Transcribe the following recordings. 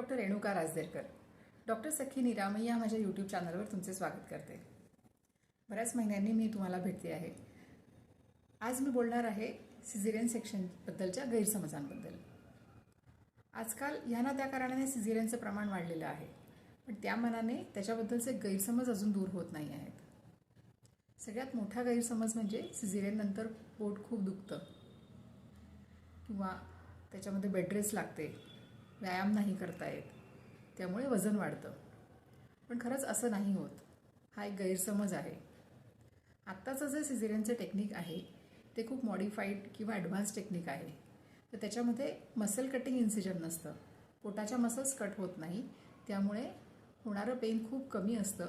Doctor Renuka Rajderkar. Doctor Sakhi Niramay या माझ्या YouTube चॅनलवर तुमचे स्वागत करते. बऱ्याच महिन्यांनी मी तुम्हाला भेटते आहे. आज मी बोलणार आहे सिझेरियन सेक्शनबद्दलच्या गैरसमजांबद्दल. आजकाल ह्या ना त्या कारणाने सिझेरियनचं प्रमाण वाढलेलं आहे. पण त्या मनाने त्याच्याबद्दलचे गैरसमज अजून दूर होत नाही आहेत. सगळ्यात मोठा गैरसमज म्हणजे सिझेरियननंतर पोट खूप दुखतं. किंवा त्याच्यामध्ये बेडरेस्ट लागते. व्यायाम नाही करता येत. त्यामुळे वजन वाढतं. पण खरंच असं नाही होत. हा एक गैरसमज आहे. आत्ताचं जे सिझेरियनचं टेक्निक आहे ते खूप मॉडिफाईड किंवा ॲडव्हान्स टेक्निक आहे. तर त्याच्यामध्ये मसल कटिंग इन्सिजन नसतं. पोटाच्या मसल्स कट होत नाही. त्यामुळे होणारं पेन खूप कमी असतं.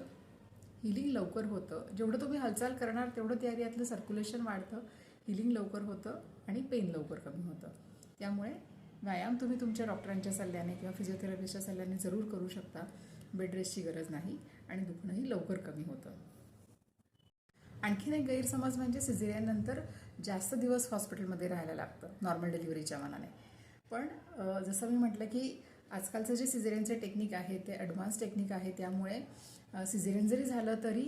हिलिंग लवकर होतं. जेवढं तुम्ही हालचाल करणार तेवढं त्या एरियातलं सर्क्युलेशन वाढतं. हिलिंग लवकर होतं आणि पेन लवकर कमी होतं. त्यामुळे व्यायाम तुम्ही तुमच्या डॉक्टरांच्या सल्ल्याने किंवा फिजिओथेरपिस्टच्या सल्ल्याने जरूर करू शकता. बेड रेस्टची गरज नाही आणि दुखणंही लवकर कमी होतं. आणखीन एक गैरसमज म्हणजे सिझेरियनंतर जास्त दिवस हॉस्पिटलमध्ये राहायला लागतं नॉर्मल डिलिव्हरीच्या मानाने. पण जसं मी म्हटलं की आजकालचं जे सिझेरियनचे टेक्निक आहे ते ॲडव्हान्स टेक्निक आहे त्यामुळे सिझेरियन जरी झालं तरी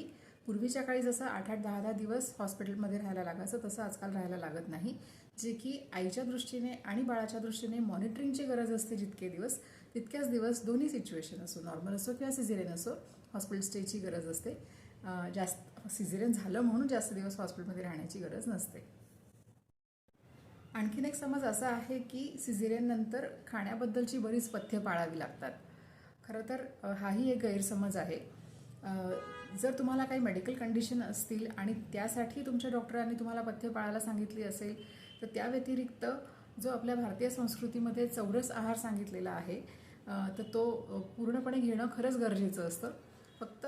पूर्वीच्या काळी जसं आठ आठ दहा दहा दिवस हॉस्पिटलमध्ये राहायला लागायचं तसं आजकाल राहायला लागत नाही. जे की आईच्या दृष्टीने आणि बाळाच्या दृष्टीने मॉनिटरिंगची गरज असते जितके दिवस तितक्याच दिवस दोन्ही सिच्युएशन असो नॉर्मल असो किंवा सिझेरियन असो हॉस्पिटल स्टेची गरज असते. जास्त सिझेरियन झालं म्हणून जास्त दिवस हॉस्पिटलमध्ये राहण्याची गरज नसते. आणखीन एक समज असा आहे की सिझेरियननंतर खाण्याबद्दलची बरीच पथ्य पाळावी लागतात. खरं तर हाही एक गैरसमज आहे. जर तुम्हाला काही मेडिकल कंडिशन असतील आणि त्यासाठी तुमच्या डॉक्टरांनी तुम्हाला पथ्य पाळायला सांगितली असेल तर त्या व्यतिरिक्त जो आपल्या भारतीय संस्कृतीमध्ये चौरस आहार सांगितलेला आहे तर तो पूर्णपणे घेणं खरंच गरजेचं असतं. फक्त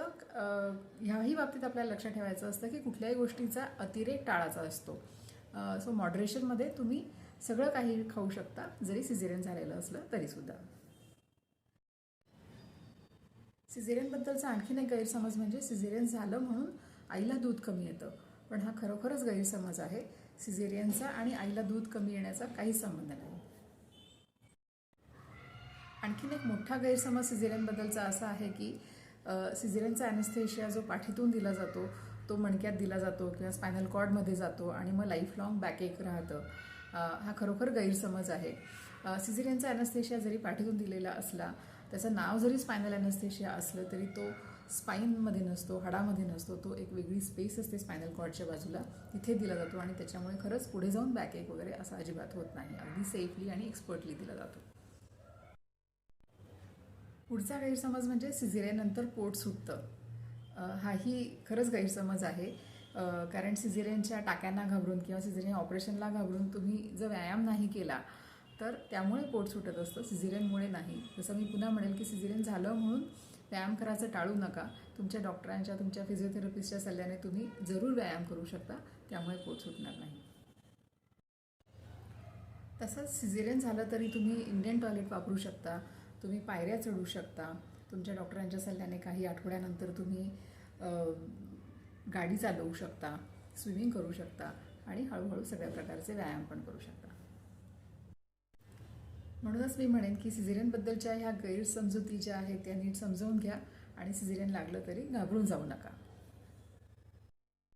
ह्याही बाबतीत आपल्याला लक्षात ठेवायचं असतं की कुठल्याही गोष्टीचा अतिरेक टाळाचा असतो. सो मॉडरेशनमध्ये तुम्ही सगळं काही खाऊ शकता जरी सिझेरियन झालेलं असलं तरीसुद्धा. सिझेरियनबद्दलचा आणखीन एक गैरसमज म्हणजे सिझेरियन झालं म्हणून आईला दूध कमी येतं. पण हा खरोखरच गैरसमज आहे. सिझेरियनचा आणि आईला दूध कमी येण्याचा काही संबंध नाही. आणखीन एक मोठा गैरसमज सिझेरियनबद्दलचा असा आहे की सिझेरियनचा ॲनेस्थेशिया जो पाठीतून दिला जातो तो मणक्यात दिला जातो किंवा स्पायनल कॉर्डमध्ये जातो आणि मग लाईफ लाँग बॅकएक राहतं हा खरोखर गैरसमज आहे. सिझेरियनचा ॲनेस्थेशिया जरी पाठीतून दिलेला असला त्याचं नाव जरी स्पायनल ॲनेस्थेशिया असलं तरी तो स्पाईनमध्ये नसतो हाडामध्ये नसतो तो एक वेगळी स्पेस असते स्पायनल कॉर्डच्या बाजूला. तिथे दिला जातो आणि त्याच्यामुळे खरंच पुढे जाऊन बॅकएक वगैरे असं अजिबात होत नाही. अगदी सेफली आणि एक्सपर्टली दिला जातो. पुढचा गैरसमज म्हणजे सिझेरियनंतर पोट सुटतं. हाही खरंच गैरसमज आहे. कारण सिझेरियनच्या टाक्यांना घाबरून किंवा सिझेरियन ऑपरेशनला घाबरून तुम्ही जर व्यायाम नाही केला तर त्यामुळे पोट सुटत असतं. सिझेरियनमुळे नाही. जसं मी पुन्हा म्हणेल की सिझेरियन झालं म्हणून व्यायाम करायचं टाळू नका. तुमच्या डॉक्टरांच्या तुमच्या फिजिओथेरपिस्टच्या सल्ल्याने तुम्ही जरूर व्यायाम करू शकता. त्यामुळे पोट सुटणार नाही. तसंच सिझेरियन झालं तरी तुम्ही इंडियन टॉयलेट वापरू शकता. तुम्ही पायऱ्या चढू शकता. तुमच्या डॉक्टरांच्या सल्ल्याने काही आठवड्यानंतर तुम्ही गाडी चालवू शकता. स्विमिंग करू शकता. आणि हळूहळू सगळ्या प्रकारचे व्यायाम पण करू शकता. म्हणूनच मी म्हणेन की सिझेरियनबद्दलच्या ह्या गैरसमजुती ज्या आहेत त्या नीट समजवून घ्या आणि सिझेरियन लागलं तरी घाबरून जाऊ नका.